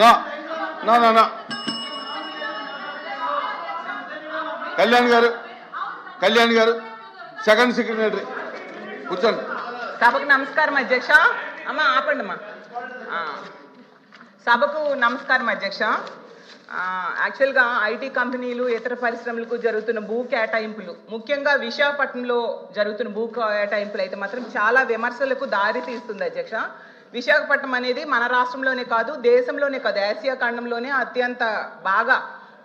నా నా నా నో కళ్యాణ్ గారు కళ్యాణ్ గారు సెకండ్ సెక్రటరీ. కూర్చోండి. సభకు నమస్కారం అధ్యక్ష. అమ్మ ఆపండి అమ్మా. సభకు నమస్కారం అధ్యక్ష. యాక్చువల్గా ఐటీ కంపెనీలు ఇతర పరిశ్రమలకు జరుగుతున్న భూ కేటాయింపులు ముఖ్యంగా విశాఖపట్నంలో జరుగుతున్న భూ కేటాయింపులు అయితే మాత్రం చాలా విమర్శలకు దారి తీస్తుంది అధ్యక్ష. విశాఖపట్నం అనేది మన రాష్ట్రంలోనే కాదు దేశంలోనే కాదు ఆసియా ఖండంలోనే అత్యంత బాగా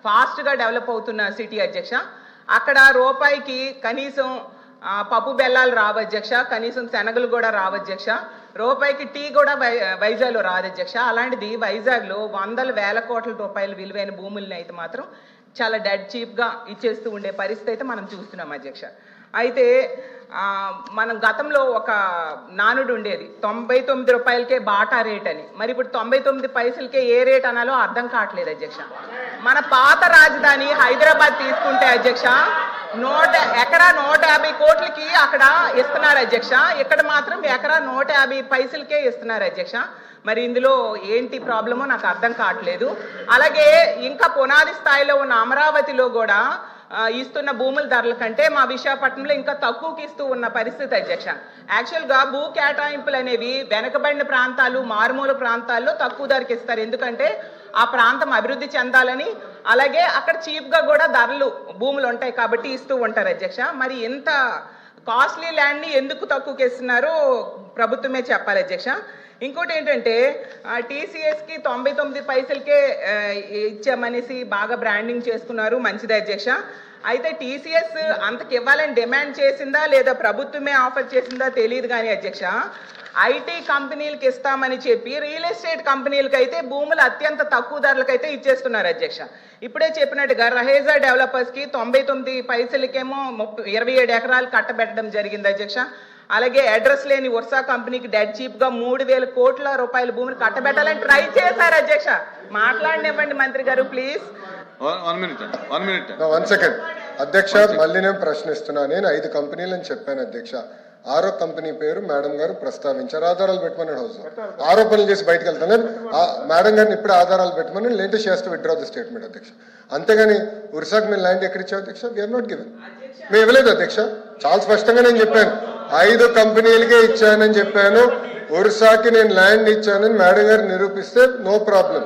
ఫాస్ట్గా డెవలప్ అవుతున్న సిటీ అధ్యక్ష. అక్కడ రూపాయికి కనీసం పప్పు బెల్లాలు రావు అధ్యక్ష కనీసం శనగలు కూడా రావు అధ్యక్ష. రూపాయికి టీ కూడా వై వైజాగ్లో రాదు అధ్యక్ష. అలాంటిది వైజాగ్లో వందల వేల కోట్ల రూపాయల విలువైన భూముల్ని అయితే మాత్రం చాలా డెడ్ చీప్గా ఇచ్చేస్తూ ఉండే పరిస్థితి అయితే మనం చూస్తున్నాం అధ్యక్ష. అయితే మనం గతంలో ఒక నానుడు ఉండేది. తొంభై తొమ్మిది రూపాయలకే బాటా రేట్ అని. మరి ఇప్పుడు తొంభై తొమ్మిది పైసలకే ఏ రేట్ అనాలో అర్థం కావట్లేదు అధ్యక్ష. మన పాత రాజధాని హైదరాబాద్ తీసుకుంటే అధ్యక్ష నూట ఎకరా నూట యాభై కోట్లకి అక్కడ ఇస్తున్నారు అధ్యక్ష. ఇక్కడ మాత్రం ఎకరా నూట యాభై పైసలకే ఇస్తున్నారు అధ్యక్ష. మరి ఇందులో ఏంటి ప్రాబ్లమో నాకు అర్థం కావట్లేదు. అలాగే ఇంకా పునాది స్థాయిలో ఉన్న అమరావతిలో కూడా ఇస్తున్న భూముల ధరల కంటే మా విశాఖపట్నంలో ఇంకా తక్కువకి ఇస్తూ ఉన్న పరిస్థితి అధ్యక్ష. యాక్చువల్గా భూ కేటాయింపులు అనేవి వెనకబడిన ప్రాంతాలు మారుమూల ప్రాంతాల్లో తక్కువ ధరకి ఇస్తారు. ఎందుకంటే ఆ ప్రాంతం అభివృద్ధి చెందాలని అలాగే అక్కడ చీప్గా కూడా ధరలు భూములు ఉంటాయి కాబట్టి ఇస్తూ ఉంటారు అధ్యక్ష. మరి ఇంత కాస్ట్లీ ల్యాండ్ని ఎందుకు తక్కువకి ఇస్తున్నారో ప్రభుత్వమే చెప్పాలి అధ్యక్ష. ఇంకోటి ఏంటంటే టీసీఎస్కి తొంభై తొమ్మిది పైసలకే ఇచ్చామనేసి బాగా బ్రాండింగ్ చేసుకున్నారు మంచిది అధ్యక్ష. అయితే టీసీఎస్ అంతకి ఇవ్వాలని డిమాండ్ చేసిందా లేదా ప్రభుత్వమే ఆఫర్ చేసిందా తెలియదు కానీ అధ్యక్ష ఐటీ కంపెనీలకు ఇస్తామని చెప్పి రియల్ ఎస్టేట్ కంపెనీలకు అయితే భూములు అత్యంత తక్కువ ధరలకు అయితే ఇచ్చేస్తున్నారు అధ్యక్ష. ఇప్పుడే చెప్పినట్టుగా రహేజా డెవలపర్స్కి తొంభై తొమ్మిది పైసలకేమో ముప్పై ఇరవై ఏడు ఎకరాలు కట్టబెట్టడం జరిగింది అధ్యక్ష. అలాగే అడ్రస్ లేని వర్షా కంపెనీకి డెడ్ చీప్గా మూడు వేల కోట్ల రూపాయల భూమిని కట్టబెట్టాలని ట్రై చేశారు అధ్యక్ష. మాట్లాడినివ్వండి మంత్రి గారు ప్లీజ్ వన్ సెకండ్ అధ్యక్ష మళ్ళీ నేను ప్రశ్నిస్తున్నా. నేను ఐదు కంపెనీలని చెప్పాను అధ్యక్ష. ఆరో కంపెనీ పేరు మేడం గారు ప్రస్తావించారు. ఆధారాలు పెట్టమని హౌస్. ఆరోపణలు చేసి బయటకు వెళ్తాను. ఆ మేడం గారిని ఇప్పుడు ఆధారాలు పెట్టమని లేటెస్ట్ చేస్తూ విత్డ్రా ద స్టేట్మెంట్ అధ్యక్ష. అంతేగాని ఉరిసాక్ మేము ల్యాండ్ ఎక్కడ ఇచ్చావు అధ్యక్ష? వీఆర్ నాట్ గివెన్ మేము ఇవ్వలేదు అధ్యక్ష. చాలా స్పష్టంగా నేను చెప్పాను. ఐదు కంపెనీలకే ఇచ్చానని చెప్పాను. ఒరిస్సాకి నేను ల్యాండ్ ఇచ్చానని మేడం గారు నిరూపిస్తే no problem.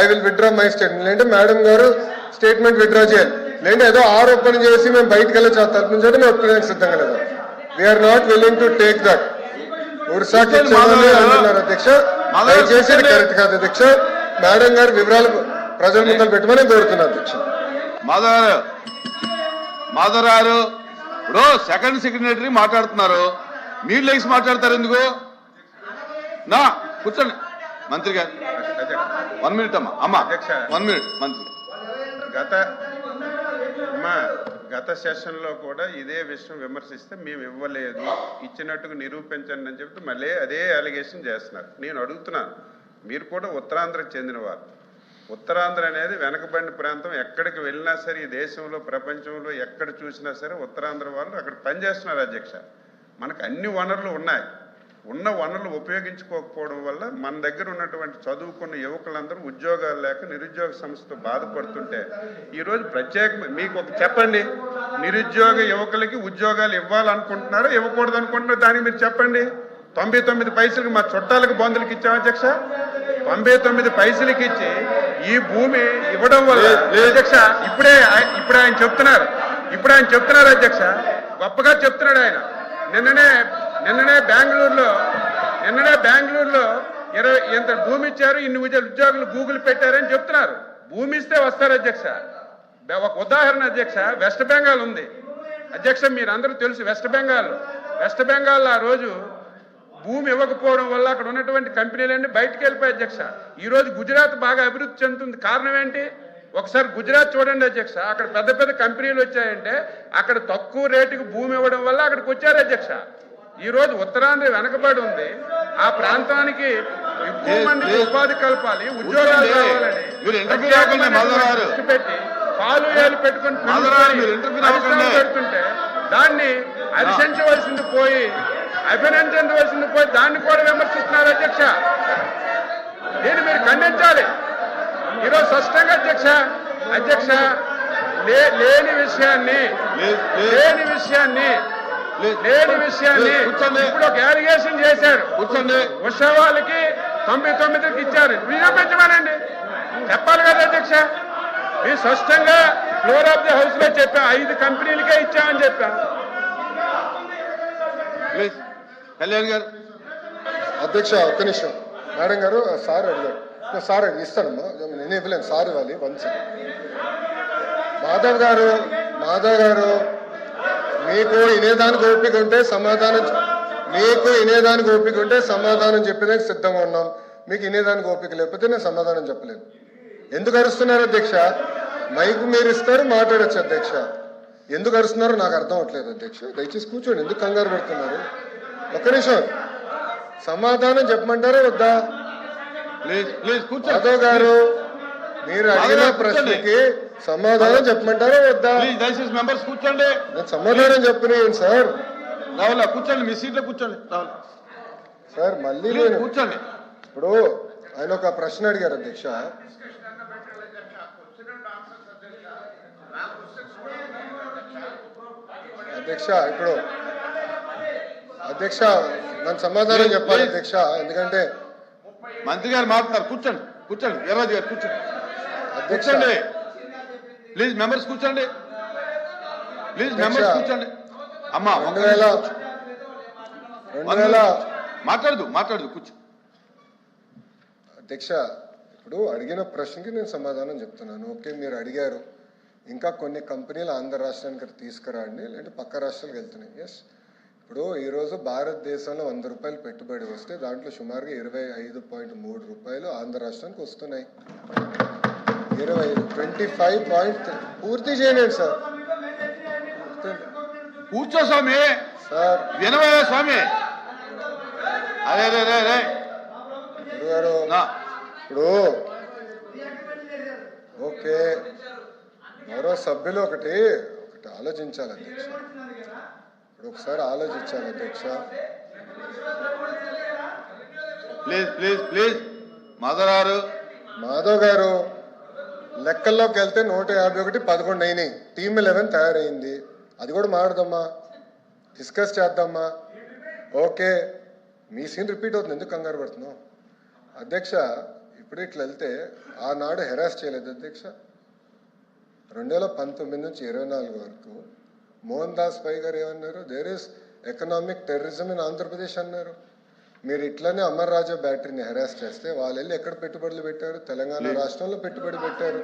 I will withdraw my statement. లేదంటే మేడం గారు స్టేట్మెంట్ విత్డ్రా చేయాలి. లేదంటే ఏదో ఆరోపణ చేసి మేము బయటకు వెళ్ళి తలపించడం మేము ఒప్పుకోవడానికి సిద్ధంగా లేదు. We are not willing to take that ఒరిస్సాకి ఇచ్చామని అంటున్నారు అధ్యక్ష. దయచేసి కరెక్ట్ కాదు అధ్యక్ష. మేడం గారు వివరాలు ప్రజల ముందర పెట్టమని కోరుతున్నాను అధ్యక్ష. మాధవ్ గారు మాధవ్ గారు ఇప్పుడు సెకండ్ సెక్రటరీ మాట్లాడుతున్నారు. మీరు లేచి మాట్లాడతారు ఎందుకు? నా కూర్చోండి. మంత్రి గారు వన్ మినిట్ అమ్మా అమ్మా అధ్యక్ష. వన్ మినిట్ మంత్రి. గత అమ్మా గత సెషన్లో కూడా ఇదే విషయం విమర్శిస్తే మేము ఇవ్వలేదు. ఇచ్చినట్టుగా నిరూపించండి అని చెప్తే మళ్ళీ అదే అలిగేషన్ చేస్తున్నారు. నేను అడుగుతున్నాను. మీరు కూడా ఉత్తరాంధ్రకు చెందినవారు ఉత్తరాంధ్ర అనేది వెనకబడిన ప్రాంతం. ఎక్కడికి వెళ్ళినా సరే ఈ దేశంలో ప్రపంచంలో ఎక్కడ చూసినా సరే ఉత్తరాంధ్ర వాళ్ళు అక్కడ పనిచేస్తున్నారు అధ్యక్ష. మనకు అన్ని వనరులు ఉన్నాయి. ఉన్న వనరులు ఉపయోగించుకోకపోవడం వల్ల మన దగ్గర ఉన్నటువంటి చదువుకున్న యువకులందరూ ఉద్యోగాలు లేక నిరుద్యోగ సంస్థతో బాధపడుతుంటే ఈరోజు ప్రత్యేక మీకు ఒక చెప్పండి. నిరుద్యోగ యువకులకి ఉద్యోగాలు ఇవ్వాలనుకుంటున్నారో ఇవ్వకూడదు అనుకుంటున్నారో? దానికి మీరు చెప్పండి. తొంభై తొమ్మిది పైసలకి మా చుట్టాలకు బంధువులకి ఇచ్చాం అధ్యక్ష. తొంభై తొమ్మిది పైసలకి ఇచ్చి ఈ భూమి ఇవ్వడం వల్ల అధ్యక్ష ఇప్పుడే ఇప్పుడు ఆయన చెప్తున్నారు. ఇప్పుడు ఆయన చెప్తున్నారు అధ్యక్ష. గొప్పగా చెప్తున్నాడు ఆయన. నిన్ననే నిన్ననే బెంగళూరులో నిన్ననే బెంగళూరులో ఇరవై ఇంత భూమి ఇచ్చారు ఇన్ని ఉద్య- ఉద్యోగులు గూగుల్ పెట్టారని చెప్తున్నారు. భూమి ఇస్తే వస్తారు అధ్యక్ష. ఒక ఉదాహరణ అధ్యక్ష వెస్ట్ బెంగాల్ ఉంది. అధ్యక్ష మీరందరూ తెలుసు వెస్ట్ బెంగాల్. వెస్ట్ బెంగాల్ ఆ రోజు భూమి ఇవ్వకపోవడం వల్ల అక్కడ ఉన్నటువంటి కంపెనీలన్నీ బయటకు వెళ్ళిపోయాయి అధ్యక్ష. ఈ రోజు గుజరాత్ బాగా అభివృద్ధి చెందుతుంది. కారణం ఏంటి? ఒకసారి గుజరాత్ చూడండి అధ్యక్ష. అక్కడ పెద్ద పెద్ద కంపెనీలు వచ్చాయంటే అక్కడ తక్కువ రేటుకి భూమి ఇవ్వడం వల్ల అక్కడికి వచ్చారు అధ్యక్ష. ఈ రోజు ఉత్తరాంధ్ర వెనకబడి ఉంది. ఆ ప్రాంతానికి ఎక్కువ మందికి లేదు. ఉపాధి కల్పాలి ఉద్యోగాలు. కావాలని పెట్టి ఏలు పెట్టుకొని. పెడుతుంటే దాన్ని హర్షించవలసింది పోయి అభినందించవలసింది పోయి దాన్ని కూడా విమర్శిస్తున్నారు అధ్యక్ష. దీన్ని మీరు ఖండించాలి. ఈరోజు స్పష్టంగా అధ్యక్ష అధ్యక్ష లేని విషయాన్ని. లేని విషయాన్ని. లేని విషయాన్ని. ఇప్పుడు ఒక అలిగేషన్ చేశారు. ఉషా వాళ్ళకి తొంభై తొమ్మిదికి ఇచ్చారు. నిరూపించమనండి చెప్పాలి కదా అధ్యక్ష. మీరు స్పష్టంగా ఫ్లోర్ ఆఫ్ ది హౌస్లో చెప్పాం ఐదు కంపెనీలకే ఇచ్చామని చెప్పాం. కళ్యాణ్ గారు. అధ్యక్ష ఒక్క నిమిషం. మేడం గారు సార్ అడిగారు. నేను సార్ ఇస్తానమ్మా. నేను ఇవ్వలేను. సార్ ఇవ్వాలి. వన్ మాధవ్ గారు మాధవ్ గారు మీకు వినేదానికి ఓపిక ఉంటే సమాధానం మీకు వినేదానికి ఓపిక ఉంటే సమాధానం చెప్పేదానికి సిద్ధంగా ఉన్నాం. మీకు వినేదానికి ఓపిక లేకపోతే నేను సమాధానం చెప్పలేను. ఎందుకు అరుస్తున్నారు అధ్యక్ష? మైక్ మీరు ఇస్తారు మాట్లాడచ్చు అధ్యక్ష. ఎందుకు అరుస్తున్నారో? నాకు అర్థం అవట్లేదు అధ్యక్ష. దయచేసి కూర్చోండి. ఎందుకు కంగారు పెడుతున్నారు? ఒక్క నిమిషం. సమాధానం చెప్పమంటారా వద్దా? ప్లీజ్ మాధవ్ గారు మీరు అడిగిన ప్రశ్నకి సమాధానం చెప్పమంటారా వద్దా? దయచేసి మెంబర్స్ కూర్చోండి. నేను సమాధానం చెప్పినాను సార్. రావులా? కూర్చోండి మీ సీట్లో కూర్చోండి. సార్ మళ్ళీ నేను కూర్చోండి. ఇప్పుడు ఆయన ఒక ప్రశ్న అడిగారు అధ్యక్ష. అధ్యక్ష ఇప్పుడు అధ్యక్ష నన్ను సమాధానం చెప్పాలి అధ్యక్ష ఎందుకంటే మంత్రి గారు మాట్లాడతారు కూర్చోండి కూర్చోండి వీర్రాజు గారు కూర్చోండి. అధ్యక్ష. కూర్చోండి. ప్లీజ్ మెంబర్స్ కూర్చోండి. ప్లీజ్ మెంబర్స్ కూర్చోండి. అమ్మా రెండు వేల రెండు వేల. మాట్లాడదు మాట్లాడదు కూర్చో. అధ్యక్ష ఇప్పుడు అడిగిన ప్రశ్నకి నేను సమాధానం చెప్తున్నాను. ఓకే మీరు అడిగారు. ఇంకా కొన్ని కంపెనీలు ఆంధ్ర రాష్ట్రానికి తీసుకురండి లేదంటే పక్క రాష్ట్రాలకు వెళ్తున్నాయి. ఎస్ ఇప్పుడు ఈరోజు భారతదేశంలో వంద రూపాయలు పెట్టుబడి వస్తే దాంట్లో సుమారుగా ఇరవై ఐదు పాయింట్ మూడు రూపాయలు ఆంధ్ర రాష్ట్రానికి వస్తున్నాయి. ఇరవై ట్వంటీ ఫైవ్ పాయింట్ పూర్తి చేయలేదు సార్. కూర్చో స్వామి. సార్. వినవయ్య స్వామి. గారు నా. ఇప్పుడు ఓకే. మరో సభ్యులు ఒకటి ఒకటి ఆలోచించాలి అధ్యక్ష. ఇప్పుడు ఒకసారి ఆలోచించాలి అధ్యక్ష. Please please please. మాధవరారు మాధవ్ గారు లెక్కల్లోకి వెళ్తే నూట యాభై ఒకటి పదకొండు అయినాయి. టీమ్ ఎలెవెన్ తయారైంది. అది కూడా మాడదమ్మా డిస్కస్ చేద్దామా? ఓకే. మీ సీన్ రిపీట్ అవుతుంది. ఎందుకు కంగారు పడుతున్నావు? అధ్యక్ష ఇప్పుడు ఇట్లా వెళ్తే ఆనాడు హెరాస్ చేయలేదు అధ్యక్ష. రెండు వేల పంతొమ్మిది నుంచి ఇరవై నాలుగు వరకు మోహన్ దాస్ పై గారు ఏమన్నారు? There is economic terrorism in Andhra Pradesh అన్నారు. మీరు ఇట్లనే అమర్ రాజా బ్యాటరీని హెరాస్ చేస్తే వాళ్ళు వెళ్ళి ఎక్కడ పెట్టుబడులు పెట్టారు? తెలంగాణ రాష్ట్రంలో పెట్టుబడి పెట్టారు.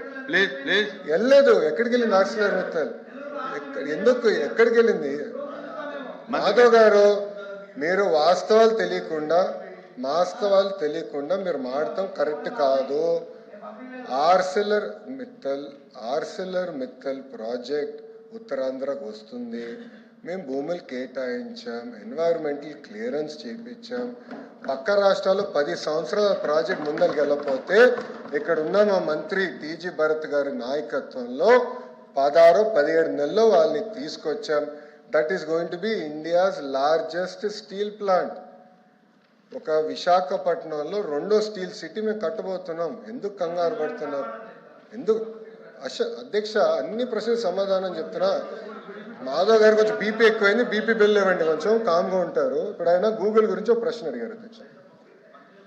వెళ్ళలేదు. ఎక్కడికి వెళ్ళింది ఆక్సిలర్ మిత్తల్ ఎందుకు ఎక్కడికి వెళ్ళింది మాధవ్ గారు మీరు వాస్తవాలు తెలియకుండా వాస్తవాలు తెలియకుండా మీరు మాడటం కరెక్ట్ కాదు. Arcelor Mittal Arcelor Mittal project ఉత్తరాంధ్రకు వస్తుంది. మేము భూములు కేటాయించాం ఎన్వైరన్మెంటల్ క్లియరెన్స్ చేయించాం పక్క రాష్ట్రాలు పది సంవత్సరాల ప్రాజెక్ట్ ముందరికి వెళ్ళకపోతే ఇక్కడ ఉన్న మా మంత్రి టీజీ భరత్ గారి నాయకత్వంలో పదహారు పదిహేడు నెలల్లో వాళ్ళని తీసుకొచ్చాం. That is going to be India's largest steel plant ఒక విశాఖపట్నంలో రెండో స్టీల్ సిటీ మేము కట్టబోతున్నాం. ఎందుకు కంగారు పడుతున్నాం ఎందుకు? అశ అధ్యక్ష అన్ని ప్రశ్నలు సమాధానం చెప్తున్నా. మాధవ్ గారికి కొంచెం బీపీ ఎక్కువైంది బీపీ బిల్ ఇవ్వండి కొంచెం కామ్గా ఉంటారు. ఇప్పుడు ఆయన గూగుల్ గురించి ఒక ప్రశ్న అడిగారు అధ్యక్ష.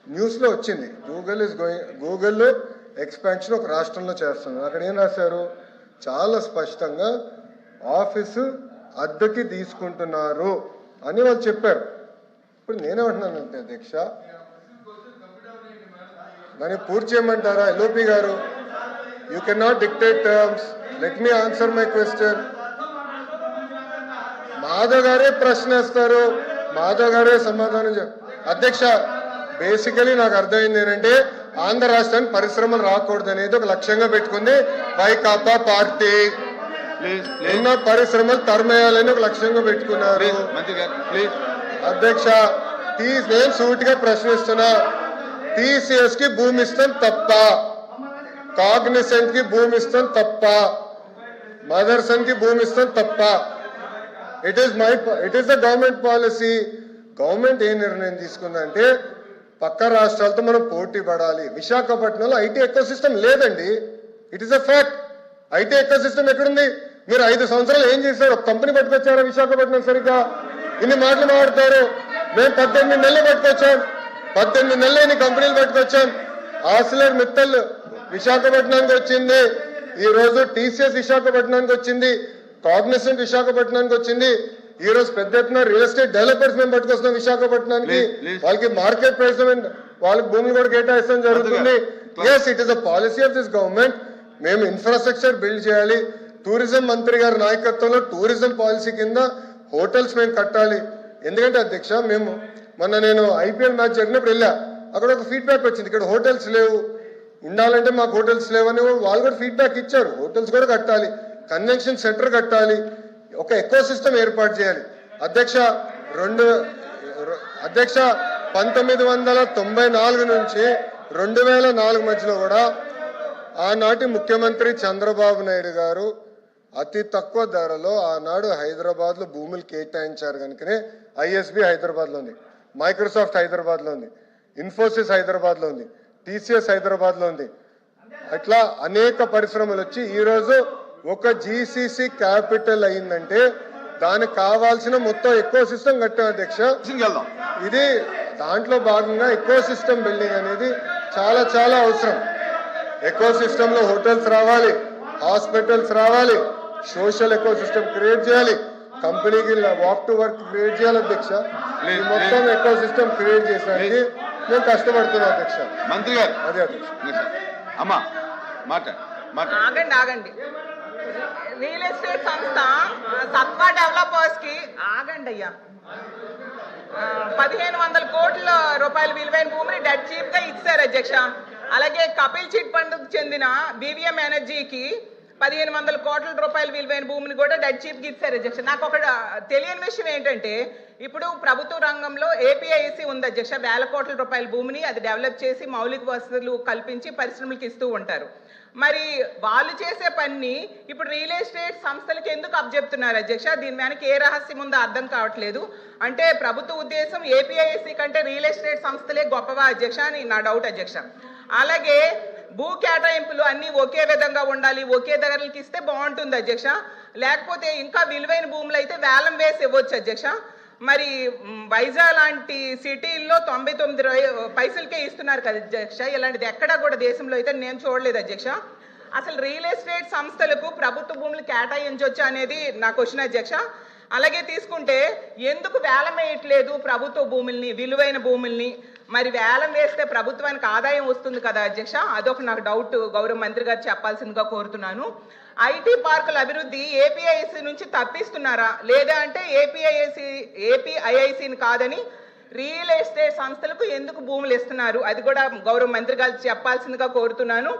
న్యూస్లో వచ్చింది గూగుల్ ఇస్ గోయింగ్ గూగుల్లో ఎక్స్పాన్షన్ ఒక రాష్ట్రంలో చేస్తున్నారు. అక్కడ ఏం రాశారు? చాలా స్పష్టంగా ఆఫీసు అద్దెకి తీసుకుంటున్నారు అని వాళ్ళు చెప్పారు. ఇప్పుడు నేనేమంటున్నానంటే అధ్యక్ష దాన్ని పూర్తి చేయమంటారా? ఎల్ఓపి గారు? You can not dictate terms let me answer my question Madhav గారే ప్రశ్న వేస్తారు. మాధవ్ గారే సమాధానం అధ్యక్ష బేసికలీ నాకు అర్థమైంది ఏంటంటే ఆంధ్ర రాష్ట్రానికి పరిశ్రమలు రాకూడదు అనేది ఒక లక్ష్యంగా పెట్టుకుంది వైకాపా పార్టీ. ఎన్నో పరిశ్రమలు తరమేయాలని ఒక లక్ష్యంగా పెట్టుకున్నారు. అధ్యక్ష నేను సూటిగా ప్రశ్నిస్తున్నా. టీసీఎస్కి భూమి ఇస్తాం తప్ప. కాగ్నిసెంట్కి భూమి ఇస్తాం తప్ప. మదర్సన్కి భూమి ఇస్తాం తప్ప it is my it is the government policy government ఏ నిర్ణయం తీసుకుందంటే పక్క రాష్ట్రాలతో మనం పోటీ పడాలి. విశాఖపట్నంలో ఐటీ ఎకో సిస్టమ్ లేదండి. It is a fact IT ecosystem ఎక్కడుంది? మీరు ఐదు సంవత్సరాలు ఏం చేశారు? ఒక కంపెనీ పట్టుకొచ్చారా విశాఖపట్నం సరిగ్గా? ఇన్ని మాటలు మాట్లాడతారు. మేము పద్దెనిమిది నెలలు పట్టుకొచ్చాం. పద్దెనిమిది నెలలు ఇన్ని కంపెనీలు పట్టుకొచ్చాం. ఆసిలర్ మిత్తల్ విశాఖపట్నానికి వచ్చింది. ఈ రోజు టీసీఎస్ విశాఖపట్నానికి వచ్చింది. కాగ్నిసెంట్ విశాఖపట్నానికి వచ్చింది. ఈ రోజు పెద్ద ఎత్తున రియల్ ఎస్టేట్ డెవలపర్స్ మేము పట్టుకొస్తున్నాం విశాఖపట్నానికి. వాళ్ళకి మార్కెట్ ప్రైస్ వాళ్ళకి భూములు కూడా కేటాయిస్తాం జరుగుతుంది. Yes it is a policy of this government మేము ఇన్ఫ్రాస్ట్రక్చర్ బిల్డ్ చేయాలి. టూరిజం మంత్రి గారి నాయకత్వంలో టూరిజం పాలసీ కింద హోటల్స్ మేము కట్టాలి. ఎందుకంటే అధ్యక్ష మేము మొన్న నేను ఐపీఎల్ మ్యాచ్ జరిగినప్పుడు వెళ్ళా. అక్కడ ఒక ఫీడ్బ్యాక్ వచ్చింది. ఇక్కడ హోటల్స్ లేవు. ఉండాలంటే మాకు హోటల్స్ లేవని వాళ్ళు కూడా ఫీడ్బ్యాక్ ఇచ్చారు. హోటల్స్ కూడా కట్టాలి. కన్వెన్షన్ సెంటర్ కట్టాలి. ఒక ఎకో సిస్టమ్ ఏర్పాటు చేయాలి. అధ్యక్ష రెండు అధ్యక్ష పంతొమ్మిది వందల తొంభై నాలుగు నుంచి రెండు వేల నాలుగు మధ్యలో కూడా ఆనాటి ముఖ్యమంత్రి చంద్రబాబు నాయుడు గారు అతి తక్కువ ధరలో ఆనాడు హైదరాబాద్లో భూములు కేటాయించారు కనుకనే ఐఎస్బి హైదరాబాద్లో ఉంది. మైక్రోసాఫ్ట్ హైదరాబాద్లో ఉంది. ఇన్ఫోసిస్ హైదరాబాద్లో ఉంది. టీసీఎస్ హైదరాబాద్లో ఉంది. అట్లా అనేక పరిశ్రమలు వచ్చి ఈ రోజు ఒక జీసీసీ క్యాపిటల్ అయిందంటే దానికి కావాల్సిన మొత్తం ఎక్కువ సిస్టమ్ కట్టాం అధ్యక్ష. ఇది దాంట్లో భాగంగా ఎకో సిస్టమ్ బిల్డింగ్ అనేది చాలా చాలా అవసరం. ఎకో సిస్టమ్లో హోటల్స్ రావాలి హాస్పిటల్స్ రావాలి సోషల్ ఎకో సిస్టమ్ క్రియేట్ చేయాలి కంపెనీకి వాక్ టు వర్క్ క్రియేట్ చేయాలి అధ్యక్ష. మొత్తం please. ఎకో సిస్టమ్ క్రియేట్ చేసడానికి మేము కష్టపడుతున్నాం అధ్యక్ష. మంత్రి గారు. అదే అధ్యక్ష. అమ్మా మాట మాట. ఆగండి ఆగండి. రియల్ ఎస్టేట్ సంస్థ సత్వా డెవలపర్స్కి ఆగండి అయ్యా. పదిహేను వందల కోట్ల రూపాయల విలువైన భూమిని డెడ్ చీప్గా ఇచ్చారు అధ్యక్ష. అలాగే కపిల్ చిట్ ఫండ్ చెందిన బీవీఎం ఎనర్జీకి పదిహేను వందల కోట్ల రూపాయల విలువైన భూమిని కూడా డెడ్ చీప్కి ఇచ్చారు అధ్యక్ష. నాకు ఒక తెలియని విషయం ఏంటంటే ఇప్పుడు ప్రభుత్వ రంగంలో ఏపీఐసి ఉంది? అధ్యక్ష వేల కోట్ల రూపాయల భూమిని అది డెవలప్ చేసి మౌలిక వసతులు కల్పించి పరిశ్రమలకు ఇస్తూ ఉంటారు. మరి వాళ్ళు చేసే పని ఇప్పుడు రియల్ ఎస్టేట్ సంస్థలకి ఎందుకు అబ్జెప్తున్నారు అధ్యక్ష దీని వెనక ఏ రహస్యం ఉందో అర్థం కావట్లేదు. అంటే ప్రభుత్వ ఉద్దేశం ఏపీఐసి కంటే రియల్ ఎస్టేట్ సంస్థలే గొప్పవా అధ్యక్ష అని నా డౌట్ అధ్యక్ష అలాగే భూ కేటాయింపులు అన్నీ ఒకే విధంగా ఉండాలి ఒకే ధరలకి ఇస్తే బాగుంటుంది అధ్యక్ష లేకపోతే ఇంకా విలువైన భూములు అయితే వేలం వేసి ఇవ్వచ్చు అధ్యక్ష మరి వైజాగ్ లాంటి సిటీల్లో తొంభై తొమ్మిది పైసలకే ఇస్తున్నారు కదా అధ్యక్ష. ఇలాంటిది ఎక్కడా కూడా దేశంలో అయితే నేను చూడలేదు అధ్యక్ష. అసలు రియల్ ఎస్టేట్ సంస్థలకు ప్రభుత్వ భూములు కేటాయించవచ్చు అనేది నా క్వశ్చన్ అధ్యక్ష. అలాగే తీసుకుంటే ఎందుకు వేలం వేయట్లేదు ప్రభుత్వ భూముల్ని విలువైన భూముల్ని? మరి వేలం వేస్తే ప్రభుత్వానికి ఆదాయం వస్తుంది కదా అధ్యక్ష? అదొక నాకు డౌట్ గౌరవ మంత్రి గారు చెప్పాల్సిందిగా కోరుతున్నాను. ఐటీ పార్కుల అభివృద్ధి ఏపీఐసి నుంచి తప్పిస్తున్నారా? లేదా అంటే ఏపీఐసి ఏపీఐఐసిని కాదని రియల్ ఎస్టేట్ సంస్థలకు ఎందుకు భూములు ఇస్తున్నారు? అది కూడా గౌరవ మంత్రి గారు చెప్పాల్సిందిగా కోరుతున్నాను.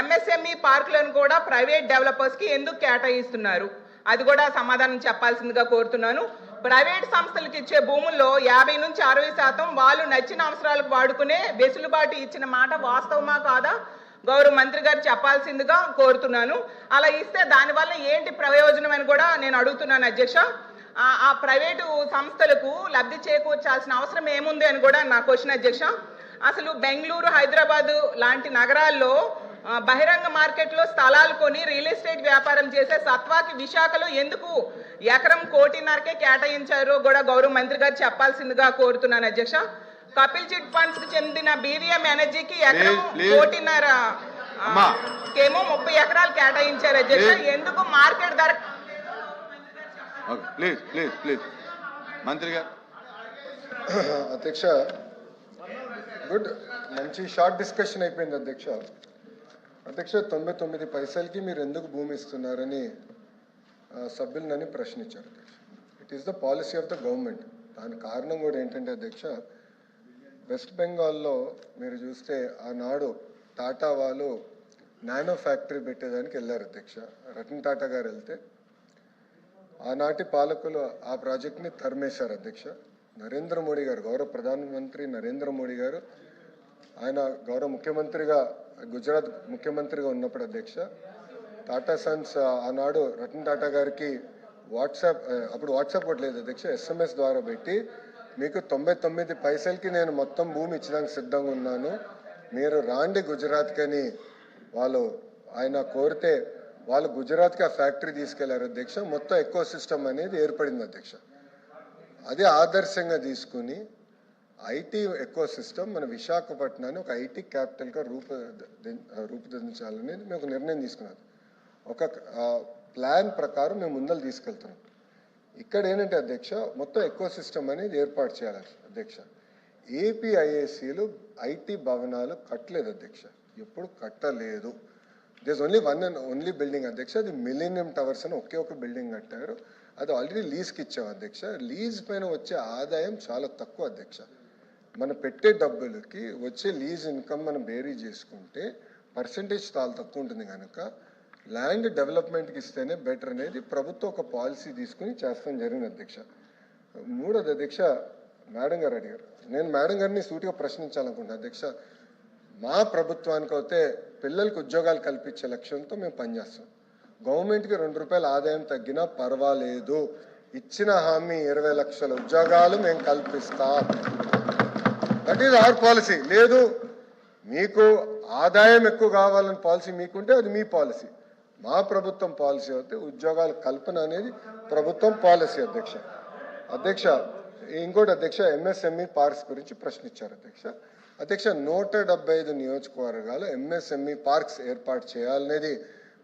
ఎంఎస్ఎంఈ పార్కులను కూడా ప్రైవేట్ డెవలపర్స్కి ఎందుకు కేటాయిస్తున్నారు? అది కూడా సమాధానం చెప్పాల్సిందిగా కోరుతున్నాను. ప్రైవేట్ సంస్థలకు ఇచ్చే భూముల్లో యాభై నుంచి అరవై శాతం వాళ్ళు నచ్చిన అవసరాలకు వాడుకునే వెసులుబాటు ఇచ్చిన మాట వాస్తవమా కాదా? గౌరవ మంత్రి గారు చెప్పాల్సిందిగా కోరుతున్నాను. అలా ఇస్తే దానివల్ల ఏంటి ప్రయోజనం అని కూడా నేను అడుగుతున్నాను అధ్యక్ష. ఆ- ప్రైవేటు సంస్థలకు లబ్ధి చేకూర్చాల్సిన అవసరం ఏముంది అని కూడా నా క్వశ్చన్ అధ్యక్ష. అసలు బెంగళూరు హైదరాబాదు లాంటి నగరాల్లో బహిరంగ మార్కెట్లో స్థలాలు కొని రియల్ ఎస్టేట్ వ్యాపారం చేసే సత్వాకి విశాఖలో ఎందుకు ఎకరం కోటిన్నరకే కేటాయించారో కూడా గౌరవ మంత్రి గారు చెప్పాల్సిందిగా కోరుతున్నాను అధ్యక్ష కపిల్ చిట్ ఫండ్స్కి చెందిన బీవీఎం ఎనర్జీకి ఎకరం. కోటిన్నర. ఏమో ముప్పై ఎకరాలు కేటాయించారు అధ్యక్ష. ఎందుకు మార్కెట్ ధర ఓకే ప్లీజ్ ప్లీజ్ ప్లీజ్ మంత్రి గారు అధ్యక్ష గుడ్ మంచి షార్ట్ డిస్కషన్ అయిపోయింది అధ్యక్ష అధ్యక్ష తొంభై తొమ్మిది పైసలకి మీరు ఎందుకు భూమి ఇస్తున్నారని సభ్యులనని ప్రశ్నించారు అధ్యక్ష. It is the policy of the government దాని కారణం కూడా ఏంటంటే అధ్యక్ష వెస్ట్ బెంగాల్లో మీరు చూస్తే ఆనాడు టాటా వాళ్ళు నానో ఫ్యాక్టరీ పెట్టేదానికి వెళ్ళారు అధ్యక్ష. రతన్ టాటా గారు వెళ్తే ఆనాటి పాలకులు ఆ ప్రాజెక్ట్ని తరిమేశారు అధ్యక్ష. నరేంద్ర మోడీ గారు గౌరవ ప్రధానమంత్రి నరేంద్ర మోడీ గారు ఆయన గౌరవ ముఖ్యమంత్రిగా గుజరాత్ ముఖ్యమంత్రిగా ఉన్నప్పుడు అధ్యక్ష టాటా సన్స్ ఆనాడు రతన్ టాటా గారికి వాట్సాప్ అప్పుడు వాట్సాప్ కూడా లేదు అధ్యక్ష ఎస్ఎంఎస్ ద్వారా పెట్టి మీకు తొంభై తొమ్మిది పైసలకి నేను మొత్తం భూమి ఇచ్చడానికి సిద్ధంగా ఉన్నాను. మీరు రాండి గుజరాత్కని వాళ్ళు ఆయన కోరితే వాళ్ళు గుజరాత్కి ఆ ఫ్యాక్టరీ తీసుకెళ్ళారు అధ్యక్ష. మొత్తం ఎక్కువ సిస్టమ్ అనేది ఏర్పడింది అధ్యక్ష. అది ఆదర్శంగా తీసుకుని ఐటీ ఎక్కువ సిస్టమ్ మన విశాఖపట్నాన్ని ఒక ఐటీ క్యాపిటల్గా రూప రూపుదిద్దించాలని మేము ఒక నిర్ణయం తీసుకున్నాం. ఒక ప్లాన్ ప్రకారం మేము ముందలు తీసుకెళ్తున్నాం. ఇక్కడ ఏంటంటే అధ్యక్ష మొత్తం ఎక్కువ సిస్టమ్ అనేది ఏర్పాటు చేయాలి అధ్యక్ష. ఏపీఐఏసీలు ఐటీ భవనాలు కట్టలేదు అధ్యక్ష. ఎప్పుడు కట్టలేదు. This only one and only building అధ్యక్ష. అది మిలీనియం టవర్స్ అని ఒకే ఒక బిల్డింగ్ కట్టారు. అది ఆల్రెడీ లీజ్కి ఇచ్చాం అధ్యక్ష. లీజ్ పైన వచ్చే ఆదాయం చాలా తక్కువ అధ్యక్ష. మనం పెట్టే డబ్బులకి వచ్చే లీజ్ ఇన్కమ్ మనం బేరీ చేసుకుంటే పర్సంటేజ్ చాలా తక్కువ ఉంటుంది కనుక ల్యాండ్ డెవలప్మెంట్కి ఇస్తేనే బెటర్ అనేది ప్రభుత్వం ఒక పాలసీ తీసుకుని చేస్తాం జరిగింది అధ్యక్ష. మూడోది అధ్యక్ష మేడం గారు అడిగారు. నేను మేడం గారిని సూటిగా ప్రశ్నించాలనుకుంటున్నా. అధ్యక్ష మా ప్రభుత్వానికి అయితే పిల్లలకు ఉద్యోగాలు కల్పించే లక్ష్యంతో మేము పనిచేస్తాం గవర్నమెంట్కి రెండు రూపాయల ఆదాయం తగ్గినా పర్వాలేదు. ఇచ్చిన హామీ ఇరవై లక్షల ఉద్యోగాలు మేము కల్పిస్తాం. దట్ ఈజ్ అవర్ పాలసీ లేదు మీకు ఆదాయం ఎక్కువ కావాలని పాలసీ మీకుంటే అది మీ పాలసీ. మా ప్రభుత్వం పాలసీ అయితే ఉద్యోగాల కల్పన అనేది ప్రభుత్వం పాలసీ అధ్యక్ష. అధ్యక్ష ఇంకోటి అధ్యక్ష ఎంఎస్ఎంఈ పార్క్స్ గురించి ప్రశ్నించారు అధ్యక్ష. అధ్యక్ష నూట డెబ్బై ఐదు నియోజకవర్గాలు ఎంఎస్ఎంఈ పార్క్స్ ఏర్పాటు చేయాలనేది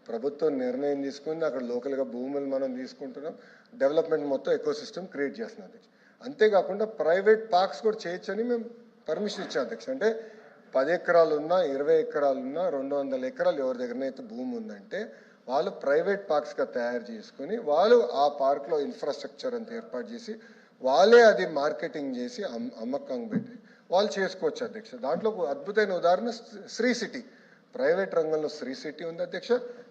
ప్రభుత్వం నిర్ణయం తీసుకుంది. అక్కడ లోకల్గా భూములు మనం తీసుకుంటున్నాం. డెవలప్మెంట్ మొత్తం ఎకో సిస్టమ్ క్రియేట్ చేస్తున్నాం అధ్యక్ష. అంతేకాకుండా ప్రైవేట్ పార్క్స్ కూడా చేయొచ్చని మేము పర్మిషన్ ఇచ్చాం అధ్యక్ష. అంటే పది ఎకరాలు ఉన్నా ఇరవై ఎకరాలు ఉన్నా రెండు వందల ఎకరాలు ఎవరి దగ్గరనైతే భూమి ఉందంటే వాళ్ళు ప్రైవేట్ పార్క్స్గా తయారు చేసుకుని వాళ్ళు ఆ పార్క్లో ఇన్ఫ్రాస్ట్రక్చర్ అంతా ఏర్పాటు చేసి వాళ్ళే అది మార్కెటింగ్ చేసి అమ్- అమ్మకం పెట్టి వాళ్ళు చేసుకోవచ్చు అధ్యక్ష. దాంట్లో ఒక అద్భుతమైన ఉదాహరణ శ్రీ- శ్రీ సిటీ. ప్రైవేట్ రంగంలో శ్రీ సిటీ ఉంది అధ్యక్ష.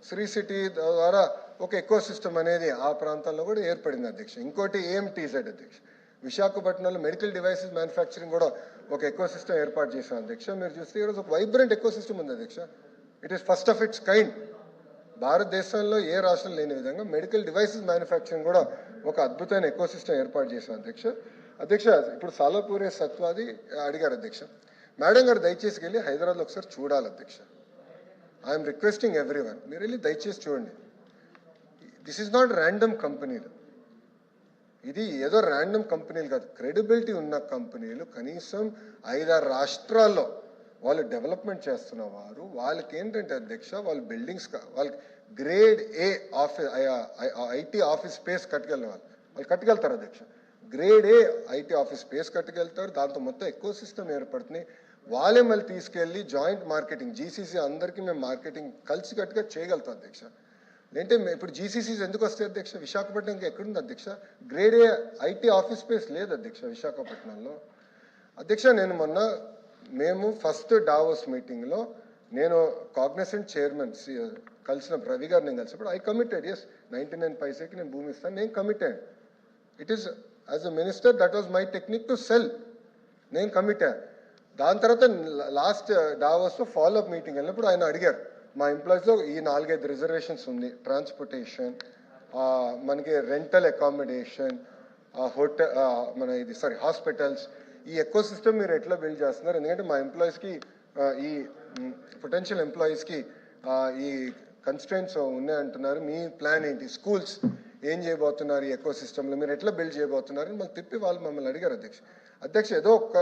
శ్రీ సిటీ ద్వారా ఒక ఎకో సిస్టమ్ అనేది ఆ ప్రాంతాల్లో కూడా ఏర్పడింది అధ్యక్ష. ఇంకోటి ఏఎంటీజెడ్ అధ్యక్ష. విశాఖపట్నంలో మెడికల్ డివైసెస్ మ్యానుఫ్యాక్చరింగ్ కూడా ఒక ఎకో సిస్టమ్ ఏర్పాటు చేశాం అధ్యక్ష. మీరు చూస్తే ఈరోజు ఒక వైబ్రెంట్ ఎకో సిస్టమ్ ఉంది అధ్యక్ష. It is first of its kind భారతదేశంలో ఏ రాష్ట్రం లేని విధంగా మెడికల్ డివైసెస్ మ్యానుఫ్యాక్చరింగ్ కూడా ఒక అద్భుతమైన ఎకో సిస్టమ్ ఏర్పాటు చేశాం అధ్యక్ష. అధ్యక్ష ఇప్పుడు సాలాపూరే సత్వాది అడిగారు అధ్యక్ష. మేడం గారు దయచేసి వెళ్ళి హైదరాబాద్లో ఒకసారి చూడాలి అధ్యక్ష. ఐఎమ్ రిక్వెస్టింగ్ ఎవ్రీ వన్ మీరు వెళ్ళి దయచేసి చూడండి. దిస్ ఈస్ నాట్ ర్యాండమ్ కంపెనీలు ఇది ఏదో ర్యాండమ్ కంపెనీలు కాదు. క్రెడిబిలిటీ ఉన్న కంపెనీలు కనీసం ఐదారు రాష్ట్రాల్లో వాళ్ళు డెవలప్మెంట్ చేస్తున్న వారు వాళ్ళకి ఏంటంటే అధ్యక్ష వాళ్ళ బిల్డింగ్స్ వాళ్ళకి grade A office IT office space కట్టుకెళ్ళిన వాళ్ళు. వాళ్ళు కట్టుకెళ్తారు అధ్యక్ష grade A IT office space కట్టుకెళ్తారు. దాంతో మొత్తం ఎక్కువ సిస్టమ్ ఏర్పడుతుంది వాళ్ళే మళ్ళీ తీసుకెళ్ళి జాయింట్ మార్కెటింగ్ జీసీసీ అందరికీ మేము మార్కెటింగ్ కలిసి కట్టుగా చేయగలుగుతాం అధ్యక్ష లేదంటే ఇప్పుడు జీసీసీస్ ఎందుకు వస్తాయి అధ్యక్ష? విశాఖపట్నంకి ఎక్కడుంది అధ్యక్ష? Grade A IT office space లేదు అధ్యక్ష విశాఖపట్నంలో. అధ్యక్ష నేను మొన్న మేము ఫస్ట్ డావోస్ మీటింగ్లో నేను కాగ్నసెంట్ చైర్మన్ కలిసిన రవి గారు నేను కలిసినప్పుడు I committed as ninety nine పైసేకి నేను భూమి ఇస్తాను నేను committed it is as a minister that was my technique to sell నేను కమిటెడ్ దాని తర్వాత లాస్ట్ డావోస్లో ఫాలో అప్ మీటింగ్ వెళ్ళినప్పుడు ఆయన అడిగారు మా ఎంప్లాయీస్లో ఈ నాలుగైదు రిజర్వేషన్స్ ఉంది. ట్రాన్స్పోర్టేషన్ మనకి రెంటల్ అకామిడేషన్ హోటల్ మన ఇది సారీ హాస్పిటల్స్ ఈ ఎకో సిస్టమ్ మీరు ఎట్లా బిల్డ్ చేస్తున్నారు? ఎందుకంటే మా ఎంప్లాయీస్కి ఈ పొటెన్షియల్ ఎంప్లాయీస్కి ఈ కన్స్ట్రెంట్స్ ఉన్నాయంటున్నారు. మీ ప్లాన్ ఏంటి? స్కూల్స్ ఏం చేయబోతున్నారు ఈ ఎకో సిస్టంలో మీరు ఎట్లా బిల్డ్ చేయబోతున్నారు? అని మాకు తిప్పి వాళ్ళు మమ్మల్ని అడిగారు అధ్యక్ష. అధ్యక్ష ఏదో ఒక